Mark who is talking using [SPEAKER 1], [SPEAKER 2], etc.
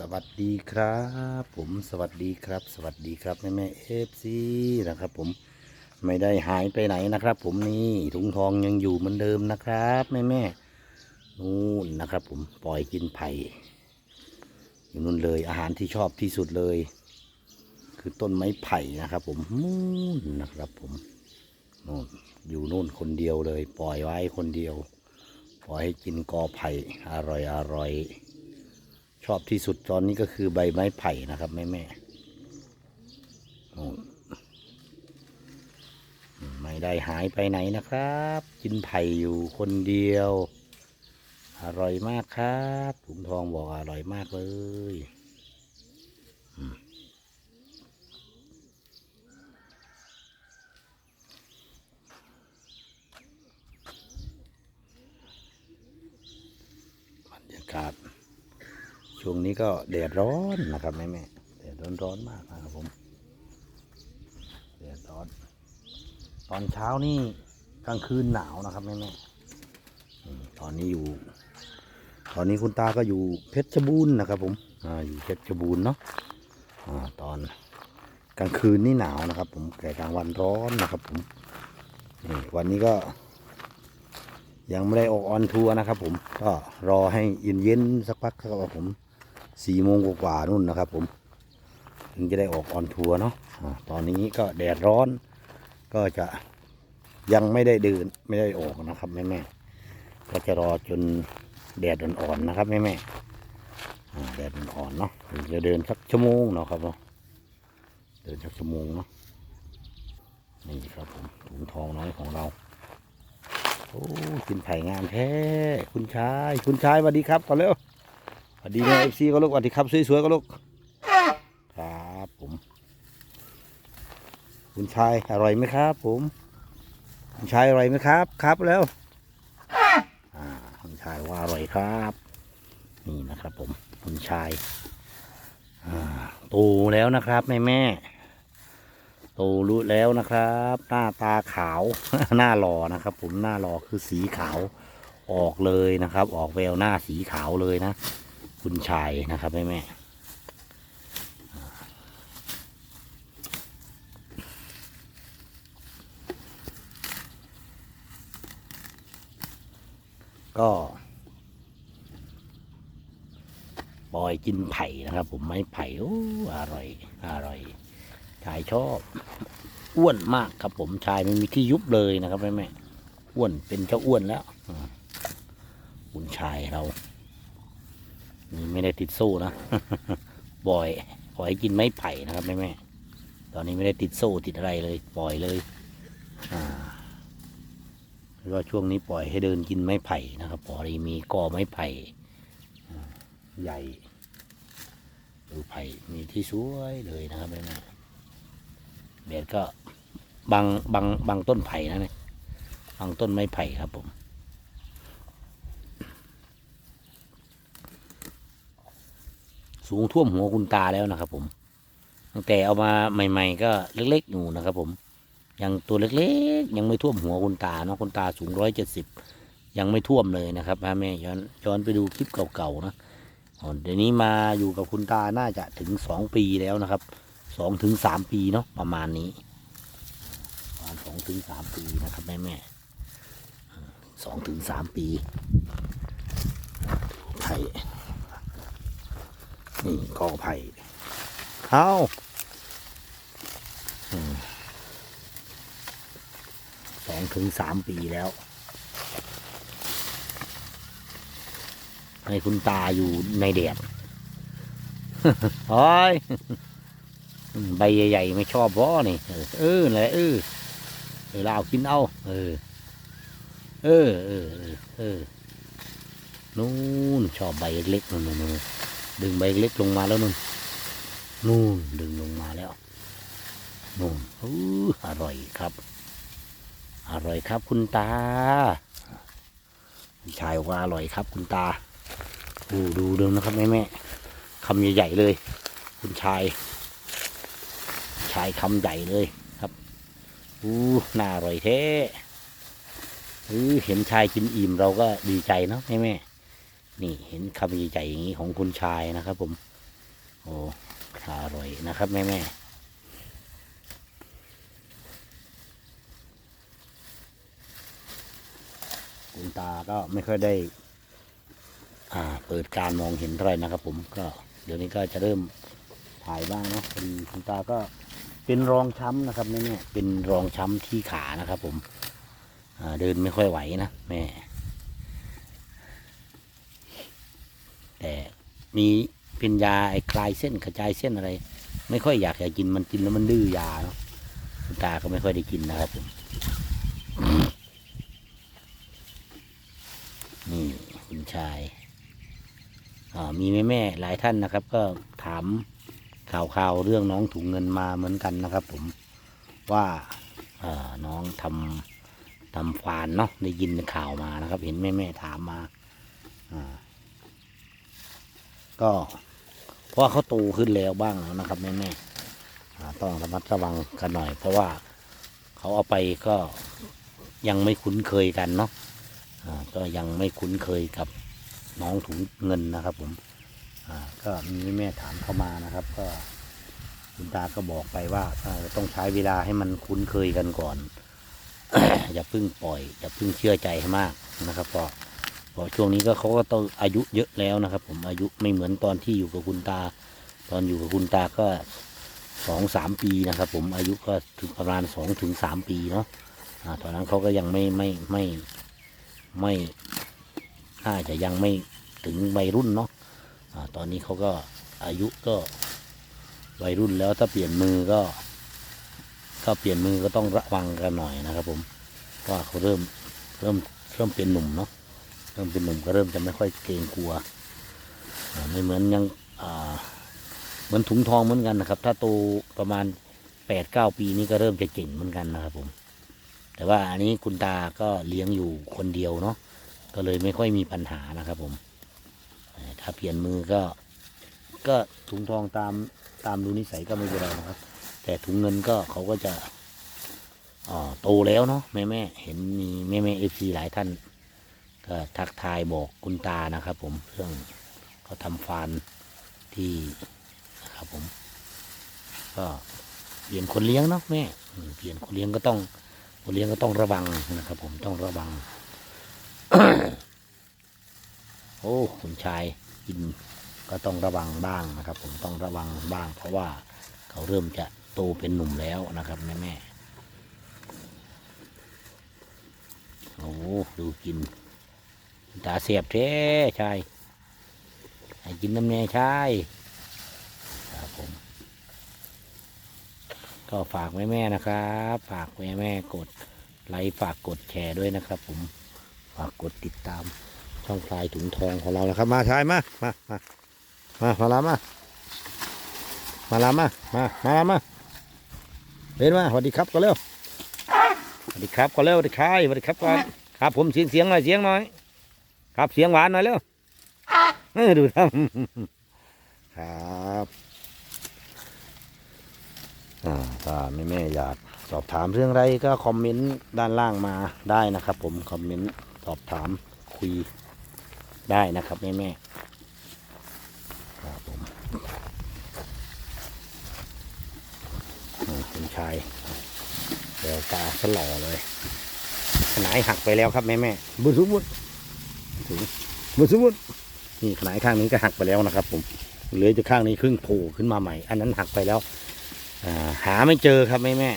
[SPEAKER 1] สวัสดีครับ ผมสวัสดีครับ สวัสดีครับแม่แม่เอฟซีนะครับ ผมไม่ได้หายไปไหนนะครับ ผมนี่ถุงทองยังอยู่เหมือนเดิมนะครับแม่แม่นู่นนะครับ ผมปล่อยกินไผ่อยู่นู่นเลยอาหารที่ชอบที่สุดเลย คือต้นไม้ไผ่นะครับ ผมนู่นนะครับ ผมนู่นอยู่นู่นคนเดียวเลย ปล่อยไว้คนเดียว ปล่อยให้กินกอไผ่อร่อยอร่อย ชอบที่สุดตอนนี้ก็คือใบไม้ไผ่นะครับแม่แม่ไม่ได้หายไปไหนนะครับ กินไผ่อยู่คนเดียว อร่อยมากครับถุงทองบอกอร่อยมากเลยอืมบรรยากาศ ช่วงนี้ก็แดดร้อนนะครับแม่แม่แดดร้อนร้อนมากนะครับผมแดดร้อน ตอนเช้านี่กลางคืนหนาวนะครับแม่แม่ตอนนี้อยู่ ตอนนี้คุณตาก็อยู่เพชรบูรณ์นะครับ ผมอ่าอยู่เพชรบูรณ์เนาะอ่าตอนกลางคืนนี่หนาวนะครับ ผมแต่กลางวันร้อนนะครับ ผมนี่วันนี้ก็ ยังไม่ได้ออกออนทัวร์นะครับ ผมก็รอให้เย็นเย็นๆสักพักครับผม สี่โมงกว่าๆนู่นนะครับ ผมถึงจะได้ออกออนทัวร์เนาะตอนนี้ก็แดดร้อน ก็จะยังไม่ได้เดินไม่ได้ออกนะครับแม่แม่ๆก็จะรอจนแดดอ่อนๆนะครับแม่แม่ๆแดดอ่อนๆเนาะถึงจะเดินสักชั่วโมงเนาะครับเนาะเดินสักชั่วโมงเนาะนี่ครับผมถุงทองน้อยของเราโอ้กินไผ่งามแท้คุณชาย คุณชายสวัสดีครับก่อนเร็ว วัสดีแม่เอฟซีก็ลูกสวัสดีครับสวยๆก็ลูกครับผม คุณชายอร่อยไหมครับ ผม คุณชายอร่อยไหมครับ ครับแล้วอ่าคุณชายว่าอร่อยครับ นี่นะครับ ผม คุณชายอ่าโตแล้วนะครับแม่แม่ๆโตรู้แล้วนะครับ หน้าตาขาวหน้าหล่อนะครับ ผมหน้าหล่อคือสีขาวออกเลยนะครับ ออกแววหน้าสีขาวเลยนะ คุณชายนะครับแม่แม่ก็ปล่อยกินไผ่นะครับ ผมไม้ไผ่โอ้อร่อยอร่อยชายชอบอ้วนมากครับผมชายไม่มีที่ยุบเลยนะครับแม่แม่อ้วนเป็นเจ้าอ้วนแล้วคุณชายเรา นี่ไม่ได้ติดโซ่นะบ่อยปล่อยให้กินไม้ไผ่นะครับแม่แม่ตอนนี้ไม่ได้ติดโซ่ติดอะไรเลย ปล่อยเลยอ่าแล้วก็ช่วงนี้ปล่อยให้เดินกินไม้ไผ่นะครับพอดีมีกอไม้ไผ่ใหญ่ดูไผ่มีที่สวยเลยนะครับแม่แม่แดดก็บังบังบังต้นไผ่นะเนี่ยบังต้นไม้ไผ่ครับผม สูงท่วมหัวคุณตาแล้วนะครับ ผม ตั้งแต่เอามาใหม่ ๆ ก็เล็กๆอยู่นะครับ ผม ยังตัวเล็กๆ ยังไม่ท่วมหัวคุณตาเนาะคุณตาสูงร้อยเจ็ดสิบยังไม่ท่วมเลยนะครับพ่อแม่ย้อนย้อนไปดูคลิปเก่าๆนะเดี๋ยวนี้มาอยู่กับคุณตาน่าจะถึงสองปีแล้วนะครับสองถึงสามปีเนาะประมาณนี้ประมาณสองถึงสามปีนะครับแม่แม่สองถึงสามปีไผ่ นี่กอไผ่เอาอืมสองถึงสามปีแล้ว ให้คุณตาอยู่ในแดดโอ้ยอืมใบใหญ่ ๆ ไม่ชอบเพราะนี่เออเออนั่นแหละเออเออเราเอากินเอาเออเออ เออ เออ เออ นู่นชอบใบเล็กๆนู่นนู่นนู่น ดึงใบเล็กลงมาแล้วนู่นนู่นดึงลงมาแล้วนู่นอู้อร่อยครับ อร่อยครับคุณตาชายว่าอร่อยครับคุณตาโอ้ดูดูนะครับแม่แม่คำใหญ่ๆเลย คุณชาย ชายคำใหญ่เลยครับอู้น่าอร่อยแท้เออเห็นชายกินอิ่มเราก็ดีใจเนาะแม่แม่ นี่เห็นคำใหญ่ๆอย่างนี้ของคุณชายนะครับผม โอ้อร่อยนะครับแม่แม่คุณตาก็ไม่ค่อยได้ อ่า เปิดการมองเห็นเท่าไหรนะครับ ผมก็เดี๋ยวนี้ก็จะเริ่มถ่ายบ้างเนาะพอดีคุณตาก็เป็นรองช้ำนะครับแม่แม่เป็นรองช้ำที่ขานะครับ ผมอ่าเดินไม่ค่อยไหวนะแม่ แต่ มีเป็นยาไอ้คลายเส้นกระจายเส้นอะไร ไม่ค่อยอยากจะกินมันกินแล้วมันดื้อยาเนาะตาก็ไม่ค่อยได้กินนะครับผมนี่คุณชายมีแม่แม่หลายท่านนะครับ ก็ถามข่าวข่าวเรื่องน้องถุงเงินมาเหมือนกันนะครับ ผมว่าน้องทำทำฟานเนาะได้ยินข่าวมานะครับ เห็นแม่แม่ถามมาอ่า ก็เพราะเขาโตขึ้นแล้วบ้างแล้วนะครับแม่แม่ๆต้องระมัดระวังกันหน่อย เพราะว่าเขาเอาไปก็ยังไม่คุ้นเคยกันเนาะก็ยังไม่คุ้นเคยกับน้องถุงเงินนะครับผมก็มีแม่ถามเข้ามานะครับ ก็คุณตาก็บอกไปว่าต้องใช้เวลาให้มันคุ้นเคยกันก่อนอย่าเพิ่งปล่อยอย่าเพิ่งเชื่อใจให้มากนะครับพราะเพราะช่วงนี้ก็เขาก็ต้องอายุเยอะแล้วนะครับ ผมอายุไม่เหมือนตอนที่อยู่กับคุณตา ตอนอยู่กับคุณตาก็สองสามปีนะครับ ผมอายุก็ถึงประมาณสองถึงสามปีเนาะอ่าตอนนั้นเขาก็ยังไม่ไม่ไม่ไม่น่าจะยังไม่ถึงวัยรุ่นเนาะอ่าตอนนี้เขาก็อายุก็วัยรุ่นแล้วถ้าเปลี่ยนมือก็ถ้าเปลี่ยนมือก็ต้องระวังกันหน่อยนะครับ ผมว่าเขาเริ่มเริ่มเริ่มเป็นหนุ่มเนาะ เริ่มเป็นหนุ่มก็เริ่มจะไม่ค่อยเกรงกลัวไม่เหมือนยังอ่าเหมือนถุงทองเหมือนกันนะครับ ถ้าโตประมาณแปดเก้าปีนี้ก็เริ่มจะเก่งเหมือนกันนะครับผม แต่ว่าอันนี้คุณตาก็เลี้ยงอยู่คนเดียวเนาะก็เลยไม่ค่อยมีปัญหานะครับผมถ้าเปลี่ยนมือก็ ก็ถุงทองตามตามดูนิสัยก็ไม่เป็นไรนะครับ แต่ถุงเงินก็เขาก็จะอ่าโตแล้วเนาะแม่แม่เห็นมีแม่แม่เอฟซีหลายท่าน ก็ทักทายบอกคุณตานะครับผมเรื่องเขาทำฟานที่นะครับผม ก็เปลี่ยนคนเลี้ยงเนาะแม่เปลี่ยนคนเลี้ยงก็ต้องคนเลี้ยงก็ต้องระวังนะครับผมต้องระวัง โอ้คุณชายกินก็ต้องระวังบ้างนะครับ ผมต้องระวังบ้าง เพราะว่าเขาเริ่มจะโตเป็นหนุ่มแล้วนะครับแม่แม่โอ้ดูกิน ตาเสียบแท้ชายให้กินน้ำแน่ชายครับผม ก็ฝากแม่แม่ๆนะครับ ฝากแม่แม่ๆกดไลค์ฝากกดแชร์ด้วยนะครับ ผมฝากกดติดตามช่องพลายถุงทองของเรานะครับ มาชายมามามามามาลามามาลามามามาลามาเดินมาสวัสดีครับก็เร็วสวัสดีครับก็เร็วสวัสดีครับสวัสดีครับก่อนครับผมเสียงเสียงหน่อยเสียงหน่อย ครับเสียงหวานหน่อยเร็วเออดูทำครับอ่าถ้าแม่แม่ๆอยากสอบถามเรื่องอะไรก็คอมเมนต์ด้านล่างมาได้นะครับ ผมคอมเมนต์สอบถามคุยได้นะครับแม่แม่ๆครับผมอ่าคุณชายเดี๋ยวตาสล่อเลยขนายหักไปแล้วครับแม่แม่ๆบุญสมบุญ ถึงมาสมมตินี่ขนาดข้างนี้ก็หักไปแล้วนะครับ ผมเหลือจะข้างนี้ครึ่งโผล่ขึ้นมาใหม่ อันนั้นหักไปแล้วอ่าหาไม่เจอครับแม่แม่